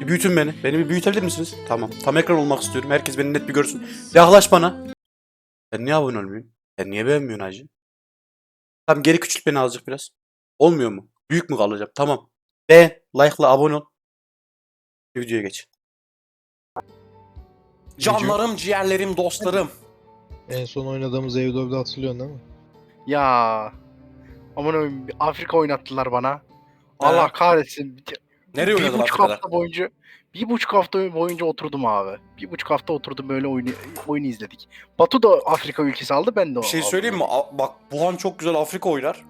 Bir büyütün beni. Beni bir büyütebilir misiniz? Tamam. Tam ekran olmak istiyorum. Herkes beni net bir görsün. Yaklaş bana. Sen niye abone olmuyorsun? Sen niye beğenmiyorsun hacı? Tamam geri küçült beni azıcık biraz. Olmuyor mu? Büyük mü kalacağım? Tamam. Beğen, like'la abone ol. Videoya geç. Canlarım, ciğerlerim, dostlarım. En son oynadığımız Evdov'da hatırlıyorsun değil mi? Ya. Aman Afrika oynattılar bana. Allah kahretsin. Nereye bir buçuk hafta boyunca bir buçuk hafta boyunca oturdum abi. Bir buçuk hafta oturdum böyle oyunu, oyunu izledik. Batu da Afrika ülkesi aldı ben de Bir şey aldım. söyleyeyim mi? A- Bak Buhan çok güzel Afrika oynar.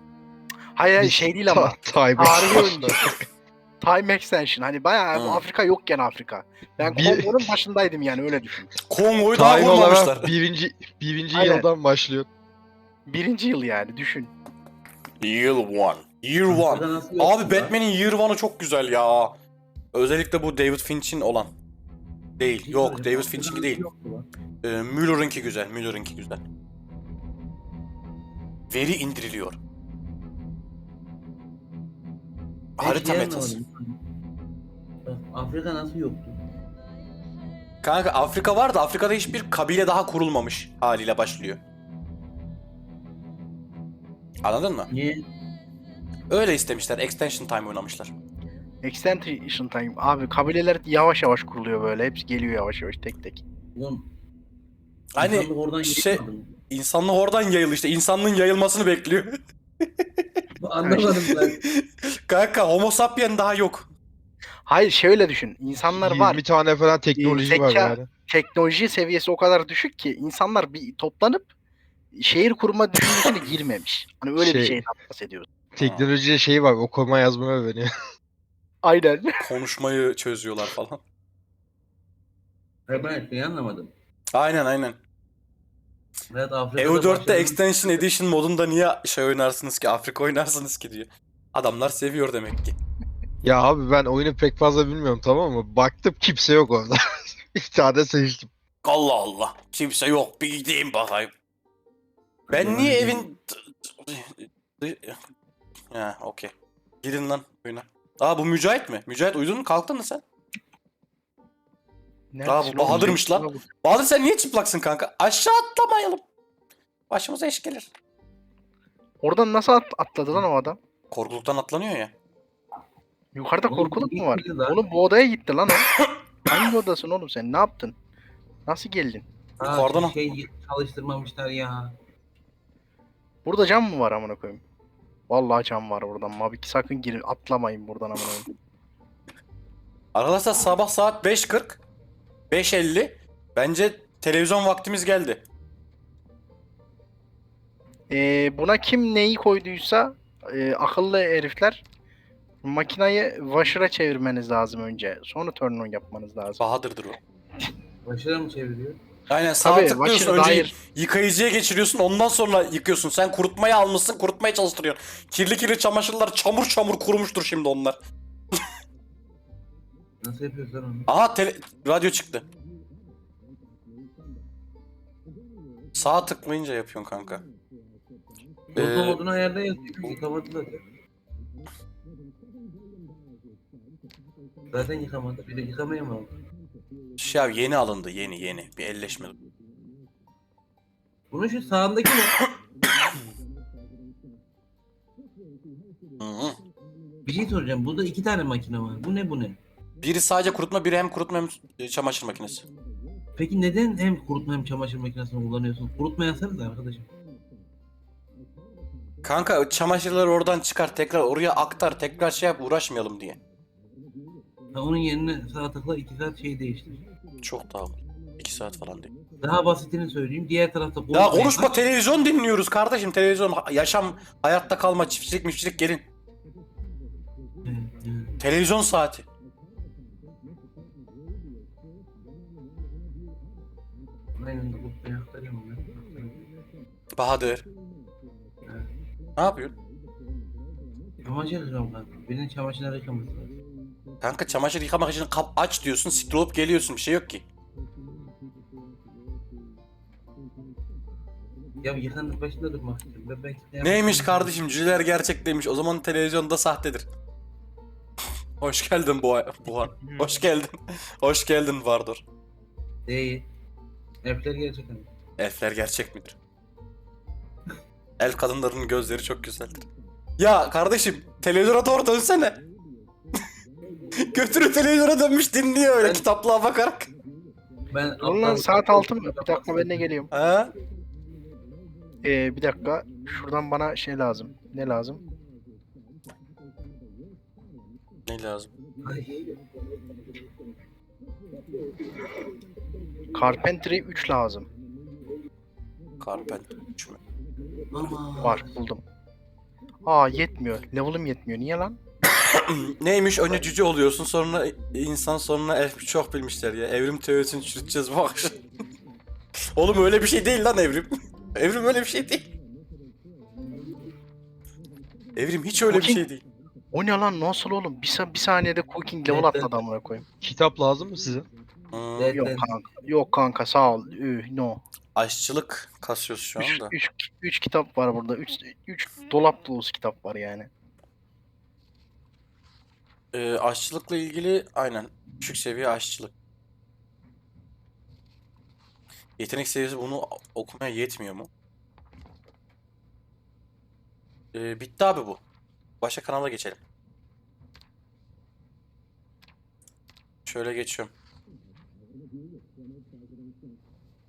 Hayır hayır şey değil ama. Time Tarihi oyuncu. Time extension. Hani bayağı Hı. Afrika yokken Afrika. Ben Bir- Kongo'nun başındaydım yani öyle düşün. Kongo'yu daha vurmamışlar. birinci, birinci Aynen. yıldan başlıyor. Birinci yıl yani düşün. Year one. Year one. Abi Batman'in Year one'ı çok güzel ya. Özellikle bu David Finch'in olan. Değil. Yok David Finch'inki değil. Ee, Müller'ınki güzel. Müller'ınki güzel. Veri indiriliyor. Harita metası. Afrika nasıl yoktu? Kanka Afrika var da Afrika'da hiçbir kabile daha kurulmamış haliyle başlıyor. Anladın mı? Niye? Öyle istemişler. Extension Time oynamışlar. Extension time. Abi kabileler yavaş yavaş kuruluyor böyle. Hepsi geliyor yavaş yavaş tek tek. Oğlum. Hani insanlık oradan şey-? İnsanlık oradan yayıldı işte. İnsanlığın yayılmasını bekliyor. Anlamadım ben. Kanka Homo sapien daha yok. Hayır şöyle düşün. İnsanlar 20 var. tane falan teknoloji var zeka- yani. Teknoloji seviyesi o kadar düşük ki insanlar bir toplanıp şehir kurma düşüncesine girmemiş. Hani öyle bir Şey- şeyden bahsediyoruz. Teknolojide şey var okuma yazma öğreniyor. Aynen. Konuşmayı çözüyorlar falan. Ben şeyi anlamadım. Aynen aynen. Evet Afrika'da EU4'te başladım. Extension Edition modunda niye şey oynarsınız ki Afrika oynarsınız ki diyor. Adamlar seviyor demek ki. ya abi ben oyunu pek fazla bilmiyorum tamam mı? Baktım kimse yok orada. bir tane seçtim. Allah Allah. Kimse yok. Bir gideyim bakayım. Ben niye evin... Ha okey. Gidin lan oyuna. Aa bu Mücahit mi? Mücahit uyudun mu? Kalktın mı sen? Neredesin bu oğlum? Bahadır'mış lan. Bahadır sen niye çıplaksın kanka? Aşağı atlamayalım. Başımıza iş gelir. Oradan nasıl at- atladı lan o adam? Korkuluktan atlanıyor ya. Yukarıda Oğlum, korkuluk mu var? lan. Oğlum bu odaya gitti lan o. Hangi odasın oğlum sen? Ne yaptın? Nasıl geldin? Yukarıdan- şey çalıştırmamışlar ya. Burada cam mı var amına koyayım? Vallahi cam var buradan. Mabik sakın girin atlamayın buradan amına koyayım. Arkadaşlar sabah saat 5.40. 5.50. Bence televizyon vaktimiz geldi. Ee, buna kim neyi koyduysa e, akıllı herifler makinayı washer'a çevirmeniz lazım önce. Sonra turn on yapmanız lazım. Bahadır'dır o. Başına mı çeviriyor? Aynen sağ Tabii tıklıyorsun önce dair. yıkayıcıya geçiriyorsun ondan sonra yıkıyorsun. Sen kurutmaya almışsın kurutmaya çalıştırıyorsun. Kirli kirli çamaşırlar çamur çamur kurumuştur şimdi onlar. Nasıl yapıyorsun onu? Aha tele- radyo çıktı. Sağ tıklayınca yapıyorsun kanka. Ee, modunu ayarda yazıyor. Yıkamadı zaten. Zaten yıkamadı. Bir de yıkamaya mı aldı? Şey abi yeni alındı yeni yeni bir elleşme. Bunun şu sağındaki ne? Hı hı. Bir şey soracağım. Burada iki tane makine var. Bu ne bu ne? Biri sadece kurutma biri hem kurutma hem e, çamaşır makinesi. Peki neden hem kurutma hem çamaşır makinesini kullanıyorsun? Kurutma yazsanız arkadaşım. Kanka çamaşırları oradan çıkar tekrar oraya aktar tekrar şey yap uğraşmayalım diye. Onun yerine sağ tıkla iki saat şey değiştir. Çok daha 2 saat falan değil. Daha basitini söyleyeyim. Diğer tarafta Ya konuşma aç. televizyon dinliyoruz kardeşim televizyon ha- yaşam hayatta kalma çiftçilik mişçilik gelin. Televizyon saati. Aynen de ben. Bahadır. Evet. Ne yapıyorsun? Çamaşır yıkıyorum kanka. Birinin çamaşırları yıkaması lazım. Kanka çamaşır yıkamak için kap aç diyorsun siktir olup geliyorsun bir şey yok ki. Ya yıkandık başında durmak istiyorum. Ben belki de Neymiş kardeşim cüceler gerçek demiş o zaman televizyonda sahtedir. Hoş geldin bu Buhan. Hoş geldin. Hoş geldin Vardor. Değil. Elfler gerçekten. Elfler gerçek midir? Elf kadınlarının gözleri çok güzeldir. Ya kardeşim televizyona doğru dönsene. Götürü televizyona dönmüş dinliyor öyle Ben- kitaplığa bakarak. Ben Dur lan saat 6 mı? Bir dakika ben de geliyorum. Ha? Ee, bir dakika. Şuradan bana şey lazım. Ne lazım? Ne lazım? Ay, Carpentry 3 lazım. Carpenter 3 mü? Var buldum. Aa yetmiyor. Level'ım yetmiyor. Niye lan? Neymiş önce cüce oluyorsun sonra insan sonra elf çok bilmişler ya. Evrim teorisini çürüteceğiz bu akşam. Oğlum öyle bir şey değil lan evrim. evrim öyle bir şey değil. Evrim hiç öyle bir Cooking- şey değil. O ne lan? Nasıl oğlum? Bir, sa- bir saniyede cooking level Evet, evet. atladı amına koyayım. Kitap lazım mı size? Hmm, Evet, Yok evet. kanka. Yok kanka sağ ol. Üh, no. aşçılık kasıyoruz şu 3 anda. 3 3 kitap var burada. 3 3 dolap dolusu kitap var yani. Ee, aşçılıkla ilgili aynen düşük seviye aşçılık. Yetenek seviyesi bunu okumaya yetmiyor mu? Ee, bitti abi bu. Başka kanala geçelim. Şöyle geçiyorum.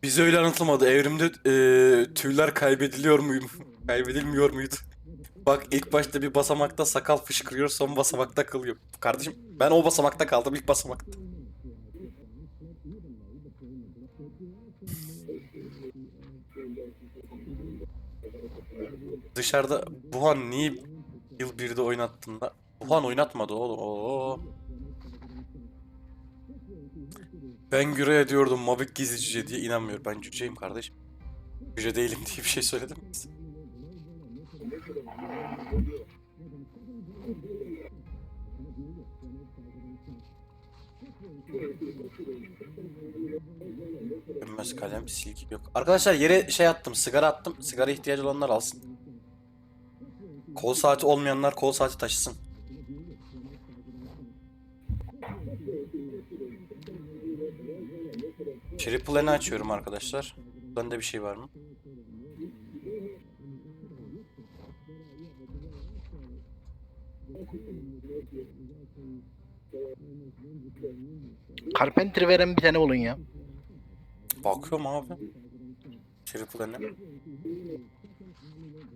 Bize öyle anlatılmadı. Evrimde eee, tüyler kaybediliyor muydu? Kaybedilmiyor muydu? Bak ilk başta bir basamakta sakal fışkırıyor, son basamakta kalıyor. Kardeşim ben o basamakta kaldım ilk basamakta. Dışarıda Buhan niye yıl 1'de oynattın da? Buhan oynatmadı oğlum. Oo. Ben güre diyordum Mabik gizli cüce diye inanmıyor. Ben cüceyim kardeşim. Cüce değilim diye bir şey söyledim. Sönmez kalem silgi yok. Arkadaşlar yere şey attım sigara attım. Sigara ihtiyacı olanlar alsın. Kol saati olmayanlar kol saati taşısın. Triple açıyorum arkadaşlar. Bende bir şey var mı? Carpentry veren bir tane bulun ya. Bakıyorum abi. Triple N'i.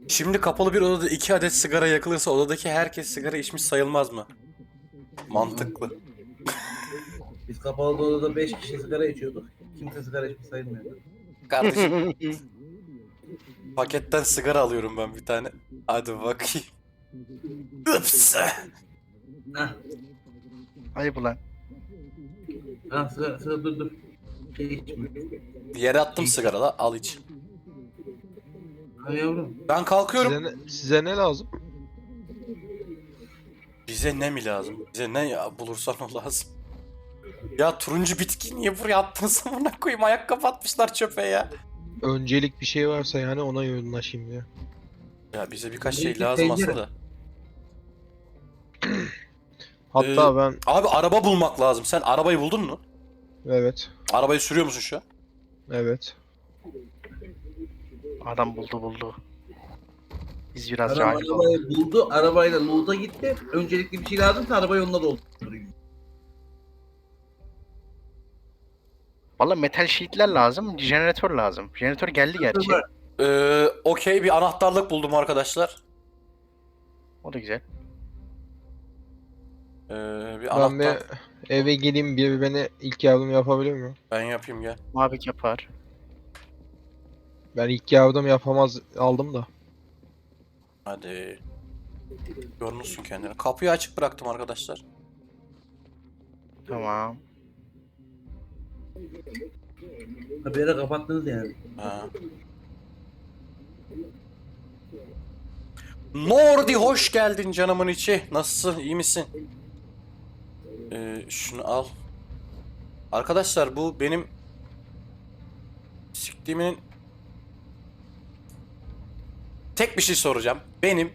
Şimdi kapalı bir odada iki adet sigara yakılırsa odadaki herkes sigara içmiş sayılmaz mı? Mantıklı. Biz kapalı odada 5 kişi sigara içiyorduk. Kimse sigara içmiş sayılmıyordu. Kardeşim paketten sigara alıyorum ben bir tane. Hadi bakayım. Ups. Hah. Ayıp ulan. Ha sigara, sigara dur dur. Şey içme. Yere attım sigara da al iç. Ha yavrum. Ben kalkıyorum. Size ne, size ne lazım? Bize ne mi lazım? Bize ne ya bulursan o lazım. Ya turuncu bitki niye buraya attınız amına koyayım ayakkabı atmışlar çöpe ya. Öncelik bir şey varsa yani ona yoğunlaşayım ya. Ya bize birkaç Bir şey lazım aslında. Hatta Ee, ben Abi araba bulmak lazım. Sen arabayı buldun mu? evet Arabayı sürüyor musun şu an? evet. Adam buldu buldu. Biz biraz Adam cahil olalım. arabayı buldu. Arabayla loot'a gitti. Öncelikli bir şey lazımsa arabayı onunla dolduruyor. Valla metal sheetler lazım. Jeneratör lazım. Jeneratör geldi gerçi. Ee, okey bir anahtarlık buldum arkadaşlar. O da güzel. Ee, bir Ben anahtar. bir eve geleyim bir beni ilk yardım yapabilir mi? Ben yapayım gel. Mabik yapar. Ben ilk yardım yapamaz aldım da. Hadi. Yormuşsun kendini. Kapıyı açık bıraktım arkadaşlar. Tamam. Ha bir yere kapattınız yani. Ha. Nordi hoş geldin canımın içi. Nasılsın? iyi misin? Ee, şunu al. Arkadaşlar bu benim siktiğimin tek bir şey soracağım. Benim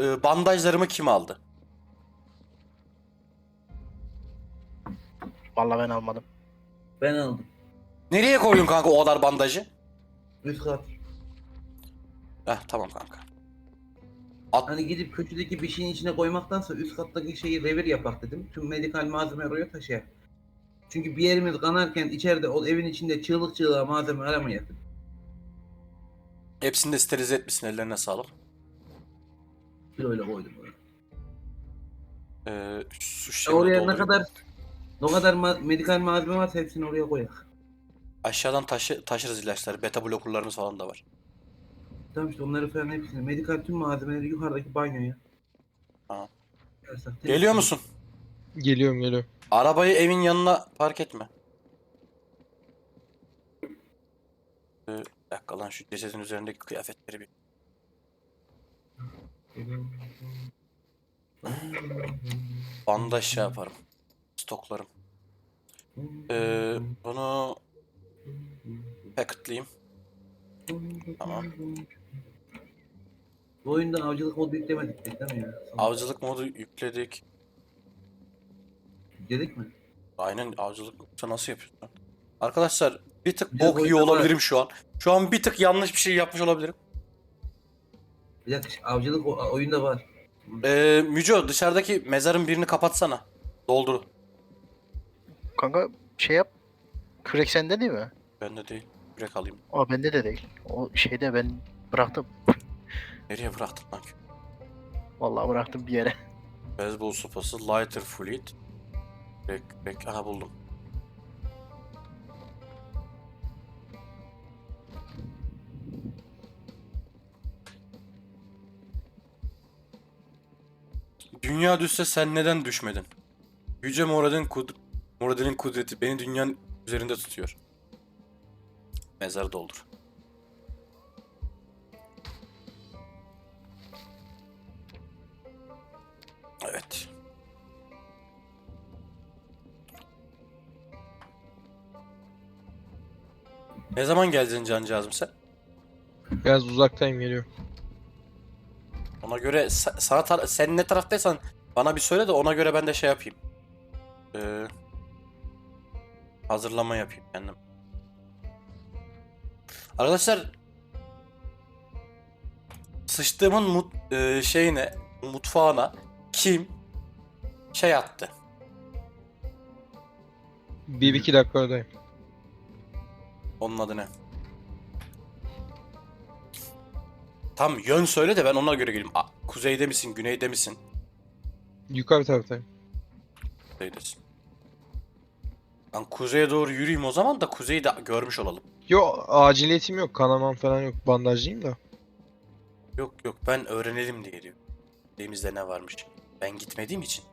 e, bandajlarımı kim aldı? Vallahi ben almadım. Ben aldım. Nereye koydun kanka o kadar bandajı? Üst kat. Heh tamam kanka. Hani gidip köşedeki bir şeyin içine koymaktansa üst kattaki şeyi revir yapak dedim. Tüm medikal malzeme oraya taşıyak. Çünkü bir yerimiz kanarken içeride o evin içinde çığlık çığlığa malzeme aramayalım. Hepsini de sterilize etmişsin ellerine sağlık. Öyle koydum oraya. Ee, su Ya şişemi oraya ne kadar ne kadar ma- medikal malzeme varsa hepsini oraya koyak. Aşağıdan taşı, taşırız ilaçları. Beta blokurlarımız falan da var. Tamam işte onları falan hepsini. Medikal tüm malzemeleri yukarıdaki banyoya. Tamam. Geliyor musun? Geliyorum geliyorum. Arabayı evin yanına park etme. Ee, bir dakika lan şu cesedin üzerindeki kıyafetleri bir... Bandaj şey yaparım. Stoklarım. Ee, bunu packetlayayım. Tamam. Bu oyunda avcılık modu yüklemedik değil mi ya? Avcılık modu yükledik. Yükledik mi? Aynen avcılık modu nasıl yapıyorsun? lan? Arkadaşlar bir tık Biraz bok iyi oyunda var. olabilirim şu an. Şu an bir tık yanlış bir şey yapmış olabilirim. Bir dakika avcılık o- oyunda var. Ee, Müco dışarıdaki mezarın birini kapatsana. Doldur. Kanka şey yap. Kürek sende değil mi? Bende değil. Yürek alayım. O bende de değil. O şeyde ben bıraktım. Nereye bıraktın lan? Vallahi bıraktım bir yere. Beyzbol sopası, lighter fluid. Bek, bek, aha buldum. Dünya düşse sen neden düşmedin? Yüce Murad'ın kud Murad'ın kudreti beni dünyanın üzerinde tutuyor. Mezarı doldur. Ne zaman geleceksin cancağızım sen? Biraz uzaktayım geliyorum. Ona göre sa- sana tar- sen ne taraftaysan bana bir söyle de ona göre ben de şey yapayım. Ee, hazırlama yapayım kendim. Arkadaşlar sıçtığımın mut, e, şeyine mutfağına kim şey attı? Bir iki dakika oradayım. Onun adı ne? Tam yön söyle de ben ona göre geleyim. A- Kuzeyde misin, güneyde misin? Yukarı taraftayım. Kuzeydesin. Ben kuzeye doğru yürüyeyim o zaman da kuzeyi de görmüş olalım. Yo aciliyetim yok. Kanamam falan yok. Bandajlıyım da. Yok yok ben öğrenelim diye diyor. Elimizde ne varmış. Ben gitmediğim için.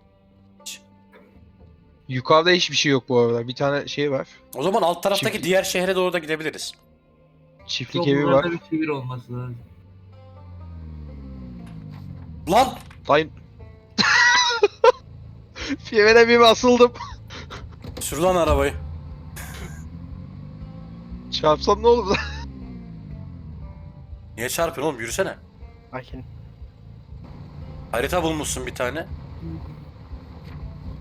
Yukarıda hiçbir şey yok bu arada. Bir tane şey var. O zaman alt taraftaki Çiftlik. diğer şehre doğru da gidebiliriz. Çiftlik Çok evi var. bir çevir olması lazım. Lan! Lan. Fiyevene bir basıldım. Sür lan arabayı. Çarpsam ne olur? Niye çarpıyorsun oğlum yürüsene. Sakin. Harita bulmuşsun bir tane.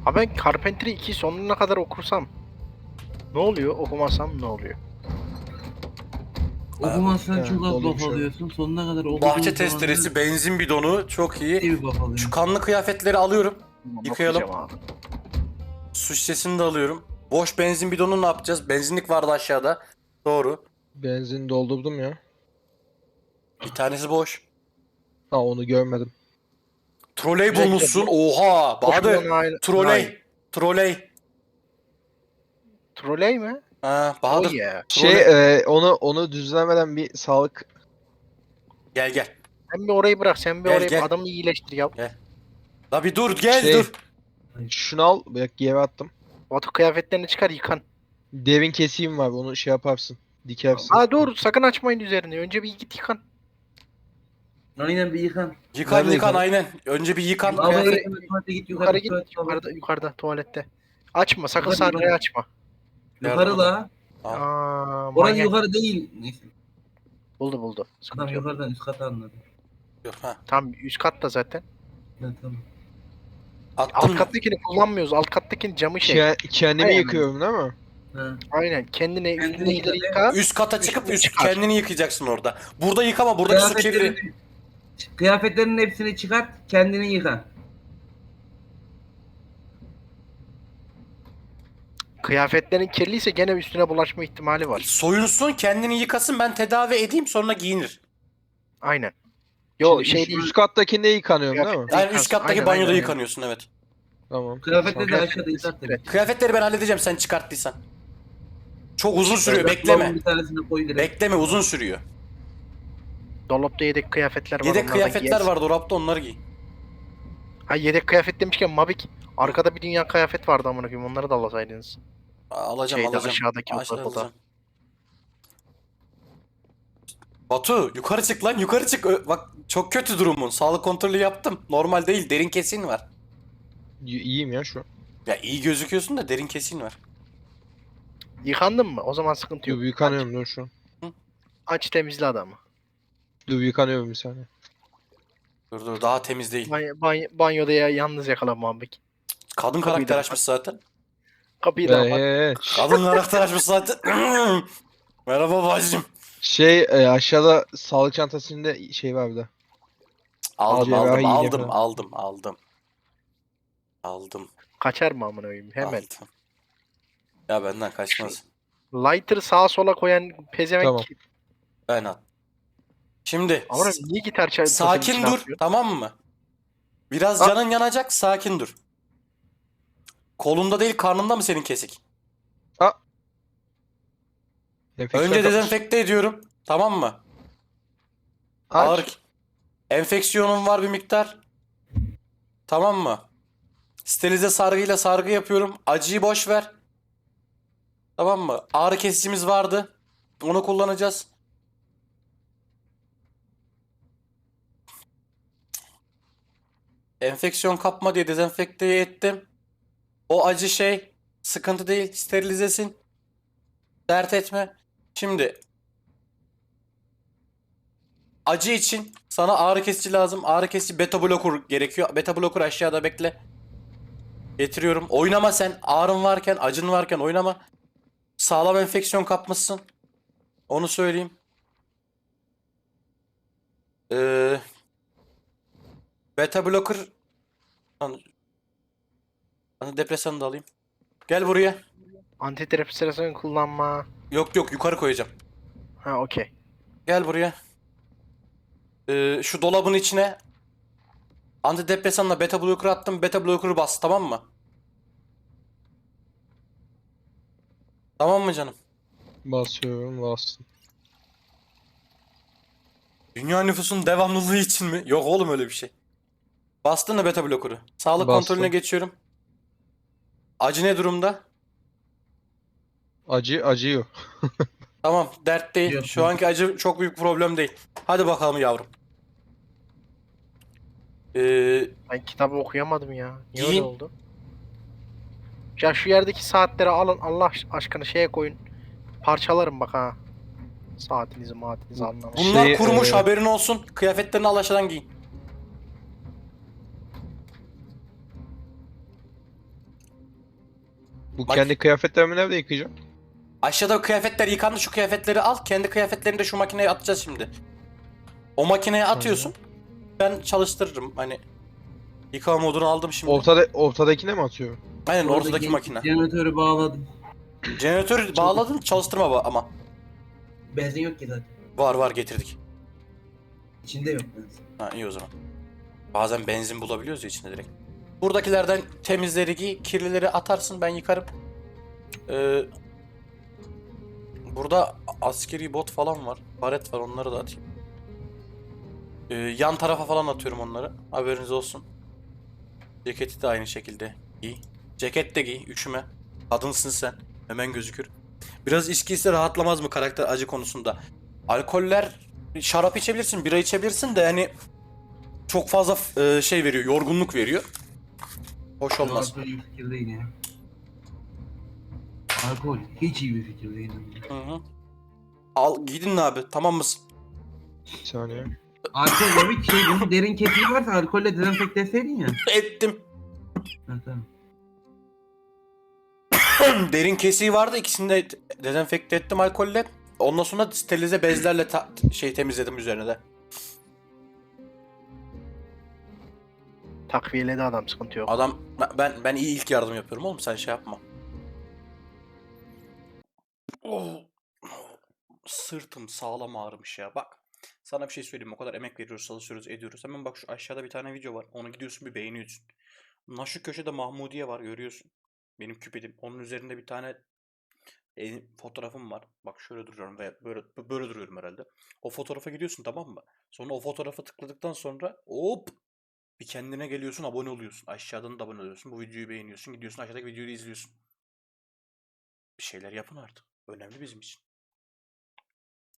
Ha ben Carpentry 2 sonuna kadar okursam ne oluyor? Okumasam ne oluyor? Okumazsan çok az dolu bir bok şey. alıyorsun. Sonuna kadar okuduğun Bahçe zaman testeresi, benzin bidonu çok iyi. iyi bir bok alıyorsun. Şu kanlı kıyafetleri alıyorum. Yıkayalım. Abi. Su şişesini de alıyorum. Boş benzin bidonu ne yapacağız? Benzinlik vardı aşağıda. Doğru. Benzin doldurdum ya. Bir tanesi boş. Ha onu görmedim. Troley bulmuşsun. Oha! Bahadır. Ayrı- Troley. Troley. Troley mi? Ha, Oh Bahadır. yeah. Şey e, onu onu düzlemeden bir sağlık Gel gel. Sen bir orayı bırak. Sen bir Gel, orayı gel. adamı iyileştir ya. La bir dur gel Şey- dur. şunu al. Bak yere attım. Batu kıyafetlerini çıkar yıkan. Devin keseyim var. Onu şey yaparsın. Dikersin. Ha dur sakın açmayın üzerine. Önce bir git yıkan. Aynen bir yıkan. Yıkan Nerede yıkan yıkan? aynen. Önce bir yıkan. Lavaboya kıyafet- git, tuvalete git yukarı. Yukarı git. tuvalet. Yukarıda, yukarıda tuvalette. Açma sakın Yukarı, açma. Yukarı la. Aa, Orası manyak. yukarı değil. Neyse. Buldu buldu. Adam Sıkıntı yok. yukarıdan üst kata anladı. Yok, ha. Tam üst katta zaten. Evet, tamam. Alt mı? kattakini kullanmıyoruz. Alt kattakini camı şey. Ke- kendimi Aynen. yıkıyorum değil mi? Ha. Aynen. Kendine Kendini üstündekileri yıka. Üst kata çıkıp üst çıkar. kendini yıkayacaksın orada. Burada yıkama. Buradaki su kirli. Kıyafetlerini, kıyafetlerinin hepsini çıkart, kendini yıka. Kıyafetlerin kirliyse gene üstüne bulaşma ihtimali var. Soyunsun, kendini yıkasın. Ben tedavi edeyim sonra giyinir. Aynen. Yo Şimdi şey üst, değil. üst kattakinde yıkanıyorum değil mi? Yani üst kattaki Aynen, banyoda aynen. yıkanıyorsun evet. Tamam. Kıyafetleri de aşağıda yıkart. Kıyafetleri ben halledeceğim sen çıkarttıysan. Çok uzun sürüyor. Bekleme. Bir tanesini koy direkt. Bekleme uzun sürüyor. Dolapta yedek kıyafetler var. Yedek onlardan kıyafetler giyersin. var dolapta onları giy. Ha yedek kıyafet demişken Mabik. Arkada bir dünya kıyafet vardı amına koyayım. Onları da alasaydınız. Aa, Alacağım Şeyde, alacağım. aşağıdaki Aşağı odada. alacağım. Batu yukarı çık lan yukarı çık. Ö- Bak çok kötü durumun. Sağlık kontrolü yaptım. Normal değil derin kesin var. Y- iyiyim ya şu an. Ya iyi gözüküyorsun da derin kesin var. Yıkandın mı? O zaman sıkıntı yok. Dur yıkanıyorum dur şu an. Aç temizle adamı. Dur yıkanıyorum bir saniye. Dur dur daha temiz değil. Banyo, banyo, banyoda ya, yalnız yakala Mabik. Kadın Kapıyı karakter da- açmış zaten. Kapıyı da Ee, kapat. ee, Kadın karakter açmış zaten. Merhaba bacım. Şey e, aşağıda sağlık çantasında şey var bir de. Aldım Al, aldım aldım yine. aldım aldım. Aldım. Kaçar mı amına koyayım? Hemen. aldım. Ya benden kaçmaz. Lighter sağa sola koyan pezevenk. Tamam. Ben at. Şimdi koyayım, niye gitar çal sakin dur atıyor? tamam mı? Biraz Ha. canın yanacak sakin dur. Kolunda değil karnında mı senin kesik? Enfeksiyon Önce kapmış. dezenfekte ediyorum. Tamam mı? Aç. Ağır enfeksiyonun var bir miktar. Tamam mı? Sterilize sargıyla sargı yapıyorum. Acıyı boş ver. Tamam mı? Ağrı kesicimiz vardı. Onu kullanacağız. Enfeksiyon kapma diye dezenfekte ettim. O acı şey sıkıntı değil. Sterilizesin. Dert etme. Şimdi acı için sana ağrı kesici lazım. Ağrı kesici beta blocker gerekiyor. Beta blocker aşağıda bekle. Getiriyorum. Oynama sen. Ağrın varken, acın varken oynama. Sağlam enfeksiyon kapmışsın. Onu söyleyeyim. Ee, beta blocker Lan- Lan depresanı da alayım. Gel buraya. Antidepresan kullanma. Yok yok yukarı koyacağım. Ha okey. Gel buraya. Ee, şu dolabın içine antidepresanla beta blocker attım. Beta blocker'ı bas tamam mı? Tamam mı canım? Basıyorum bastım. Dünya nüfusunun devamlılığı için mi? Yok oğlum öyle bir şey. Bastın mı beta blocker'ı? Sağlık Bastım. kontrolüne geçiyorum. Acı ne durumda? Acı acıyor. Tamam dert değil. Yok, Şu yok. anki acı çok büyük problem değil. Hadi bakalım yavrum. Ee, Ben kitabı okuyamadım ya. Niye Giyin. öyle oldu? Ya şu yerdeki saatleri alın Allah aşkına şeye koyun. Parçalarım bak ha. Saatinizi maatinizi anlamam. bunlar Şey, kurumuş e, haberin olsun. Kıyafetlerini al aşağıdan giyin. Bu Bak- kendi kıyafetlerimi nerede yıkayacağım? Aşağıda kıyafetler yıkandı şu kıyafetleri al. Kendi kıyafetlerini de şu makineye atacağız şimdi. O makineye atıyorsun. Ben çalıştırırım hani. Yıkama modunu aldım şimdi. Ortada ortadakine mi atıyorum? Aynen Oradaki ortadaki makine. Jeneratörü bağladım. Jeneratörü bağladın çalıştırma ba- ama. Benzin yok ki zaten. Var var getirdik. İçinde yok benzin. Ha iyi o zaman. Bazen benzin bulabiliyoruz ya içinde direkt. Buradakilerden temizleri giy, kirlileri atarsın ben yıkarım. Ee, burada askeri bot falan var. Baret var onları da atayım. Ee, yan tarafa falan atıyorum onları. Haberiniz olsun. Ceketi de aynı şekilde giy. Ceket de giy üşüme. Kadınsın sen. Hemen gözükür. Biraz içki ise rahatlamaz mı karakter acı konusunda? Alkoller şarap içebilirsin, bira içebilirsin de yani çok fazla e, şey veriyor, yorgunluk veriyor. Hoş olmaz. Alkol iyi bir fikir değil ya. Alkol hiç iyi bir fikir değil. Hı hı. Al gidin abi, tamam mısın? Bir saniye. Alkol ya bir şey bunun derin kesiği varsa alkolle dezenfekte etseydin ya. Ettim. Ha, tamam. Derin kesiği vardı. İkisini de dezenfekte ettim alkolle. Ondan sonra sterilize bezlerle ta- şey temizledim üzerine de. Takviyeledi adam sıkıntı yok. Adam ben ben iyi ilk yardım yapıyorum oğlum sen şey yapma. Oh. Sırtım sağlam ağrımış ya. Bak sana bir şey söyleyeyim. O kadar emek veriyoruz, çalışıyoruz, ediyoruz. Hemen bak şu aşağıda bir tane video var. Onu gidiyorsun bir beğeniyorsun. Na şu köşede Mahmudiye var görüyorsun. Benim küpedim. Onun üzerinde bir tane e, fotoğrafım var. Bak şöyle duruyorum ve böyle böyle duruyorum herhalde. O fotoğrafa gidiyorsun tamam mı? Sonra o fotoğrafa tıkladıktan sonra hop bir kendine geliyorsun, abone oluyorsun. Aşağıdan da abone oluyorsun. Bu videoyu beğeniyorsun. Gidiyorsun aşağıdaki videoyu izliyorsun. Bir şeyler yapın artık. Önemli bizim için.